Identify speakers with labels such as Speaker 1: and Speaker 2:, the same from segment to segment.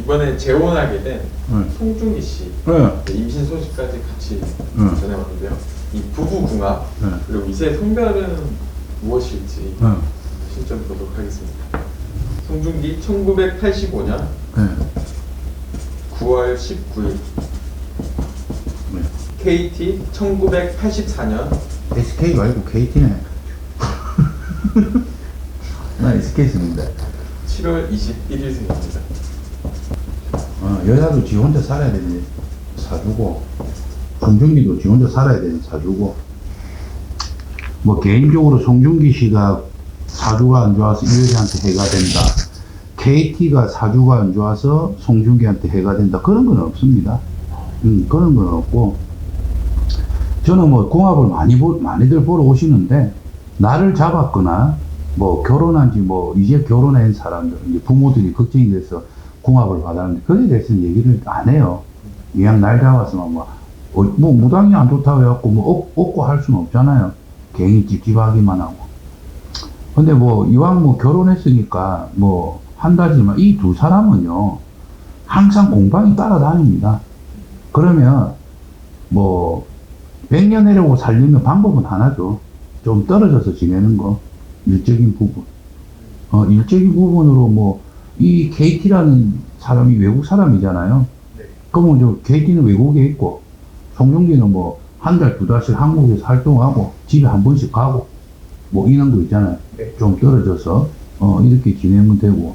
Speaker 1: 이번에 재혼하게 된
Speaker 2: 응.
Speaker 1: 송중기 씨
Speaker 2: 응.
Speaker 1: 네, 임신 소식까지 같이
Speaker 2: 응.
Speaker 1: 전해왔는데요. 이 부부 궁합
Speaker 2: 응.
Speaker 1: 그리고 이세 성별은 무엇일지
Speaker 2: 응.
Speaker 1: 신점 보도록 하겠습니다. 송중기 1985년
Speaker 2: 응.
Speaker 1: 9월 19일
Speaker 2: 네.
Speaker 1: KT 1984년
Speaker 2: SK 말고 KT네. 나 SK 씁니다.
Speaker 1: 7월 21일생입니다.
Speaker 2: 어, 여자도 지 혼자 살아야 되는 사주고, 송중기도 지 혼자 살아야 되는 사주고, 뭐 개인적으로 송중기 씨가 사주가 안 좋아서 이 여자한테 해가 된다. KT가 사주가 안 좋아서 송중기한테 해가 된다. 그런 건 없습니다. 음, 그런 건 없고, 저는 뭐 궁합을 많이 보, 많이들 보러 오시는데, 나를 잡았거나, 뭐 결혼한 지 뭐 이제 결혼한 사람들, 이제 부모들이 걱정이 돼서 궁합을 받았는데, 거기에 대해서는 얘기를 안 해요. 그냥 날 잡았으면 뭐, 어, 뭐 무당이 안 좋다고 해갖고 뭐 없, 없고 할 수는 없잖아요. 괜히 찝찝하기만 하고. 근데 뭐 이왕 뭐 결혼했으니까 뭐 한다지만 이 두 사람은요, 항상 공방이 따라다닙니다. 그러면 뭐 100년 내려고 살리면 방법은 하나죠. 좀 떨어져서 지내는 거. 일적인 부분. 어, 일적인 부분으로 뭐, 이 KT라는 사람이 외국 사람이잖아요.
Speaker 1: 네.
Speaker 2: 그러면 저 KT는 외국에 있고, 송중기는 뭐, 한 달, 두 달씩 한국에서 활동하고, 집에 한 번씩 가고, 뭐, 이런 거 있잖아요.
Speaker 1: 네.
Speaker 2: 좀 떨어져서, 어, 이렇게 지내면 되고,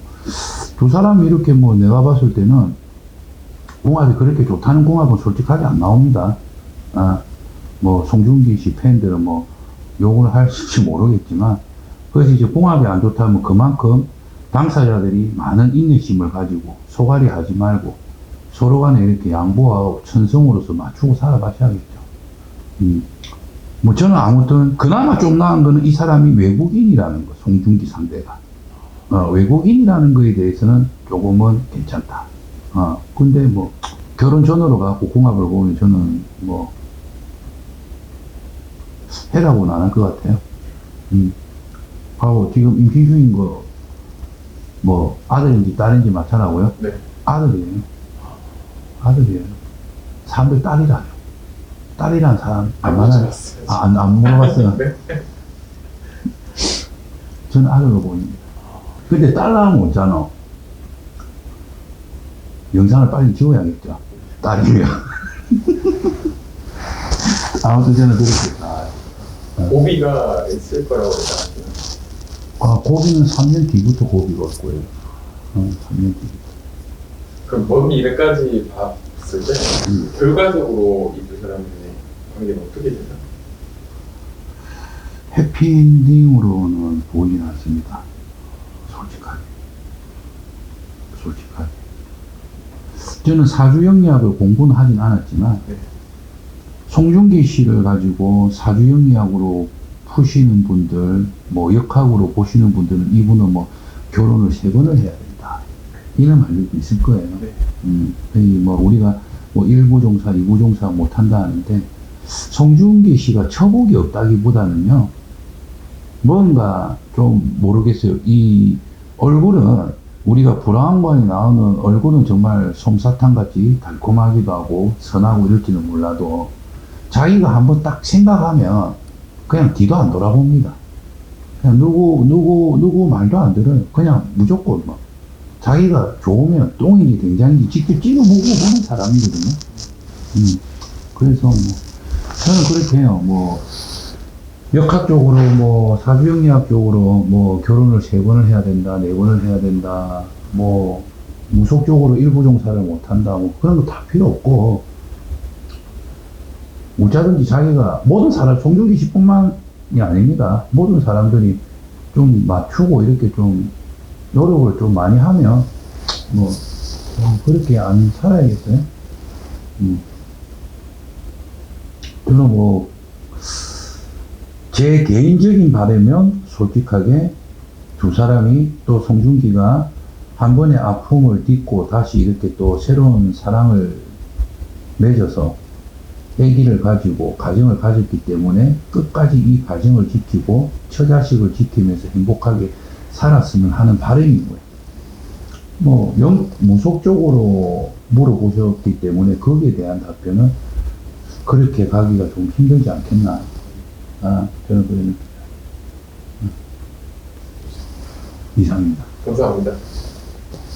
Speaker 2: 두 사람이 이렇게 뭐, 내가 봤을 때는, 궁합이 그렇게 좋다는 궁합은 솔직하게 안 나옵니다. 아, 뭐, 송중기 씨 팬들은 뭐, 욕을 할지 모르겠지만, 그래서 이제 궁합이 안 좋다면 그만큼 당사자들이 많은 인내심을 가지고 소갈이 하지 말고 서로 간에 이렇게 양보하고 천성으로서 맞추고 살아가셔야겠죠. 음. 뭐 저는 아무튼 그나마 좀 나은 거는 이 사람이 외국인이라는 거, 송중기 상대가. 어, 외국인이라는 거에 대해서는 조금은 괜찮다. 어, 근데 뭐 결혼 전으로 가고 궁합을 보면 저는 뭐 해라고는 안 할 것 같아요. 음. 하고 지금 임신 중인 거, 뭐, 아들인지 딸인지 맞춰라고요?
Speaker 1: 네.
Speaker 2: 아들이에요. 아들이에요. 사람들 딸이라요. 딸이란 사람 안.
Speaker 1: 물어봤어요.
Speaker 2: 아, 안, 안 물어봤어요.
Speaker 1: 네.
Speaker 2: 저는 아들로 보입니다. 근데 딸 나오면 없잖아. 영상을 빨리 지워야겠죠. 딸이면. 아무튼 저는 그렇게, 아,
Speaker 1: 고비가 있을 거라고 생각합니다.
Speaker 2: 아, 고비는 3년 뒤부터 고비가 올 거예요. 어, 3년 뒤부터.
Speaker 1: 그럼 먼 미래까지 봤을 때
Speaker 2: 음.
Speaker 1: 결과적으로 이 두 사람의 관계는 어떻게 되나?
Speaker 2: 해피엔딩으로는 보이진 않습니다. 솔직하게. 솔직하게. 저는 사주영리학을 공부는 하진 않았지만,
Speaker 1: 네.
Speaker 2: 송중기 씨를 가지고 사주영리학으로 푸시는 분들, 뭐 역학으로 보시는 분들은 이분은 뭐 결혼을 세 번을 해야 된다. 이런 말도 있을 거예요.
Speaker 1: 네.
Speaker 2: 음, 이뭐 우리가 뭐 1구 종사, 2구 종사 못 한다 하는데 송중기 씨가 처복이 없다기보다는요. 뭔가 좀 모르겠어요. 이 얼굴은 우리가 불황관이 나오는 얼굴은 정말 솜사탕 같이 달콤하기도 하고 선하고 이럴지는 몰라도 자기가 한번 딱 생각하면 그냥 뒤도 안 돌아봅니다. 그냥 누구 누구 누구 말도 안 들어요. 그냥 무조건 막 자기가 좋으면 똥인지 된장인지 직접 찍어보고 보는 사람이거든요. 음, 그래서 뭐, 저는 그렇게 해요. 뭐, 역학적으로, 뭐, 사주영리학적으로, 뭐, 결혼을 세 번을 해야 된다, 네 번을 해야 된다, 뭐, 무속적으로 일부 종사를 못 한다, 뭐, 그런 거 다 필요 없고, 어쩌든지 자기가, 모든 사람, 송중기 씨뿐만이 아닙니다. 모든 사람들이 좀 맞추고 이렇게 좀 노력을 좀 많이 하면 뭐 어, 그렇게 안 살아야겠어요. 음. 저는 뭐 제 개인적인 바라면 솔직하게 두 사람이 또 송중기가 한 번의 아픔을 딛고 다시 이렇게 또 새로운 사랑을 맺어서 아기를 가지고 가정을 가졌기 때문에 끝까지 이 가정을 지키고 처자식을 지키면서 행복하게 살았으면 하는 바람인 거예요. 뭐, 영, 무속적으로 물어보셨기 때문에 거기에 대한 답변은 그렇게 가기가 좀 힘들지 않겠나. 아, 저는 그런 느낌입니다. 음. 이상입니다.
Speaker 1: 감사합니다.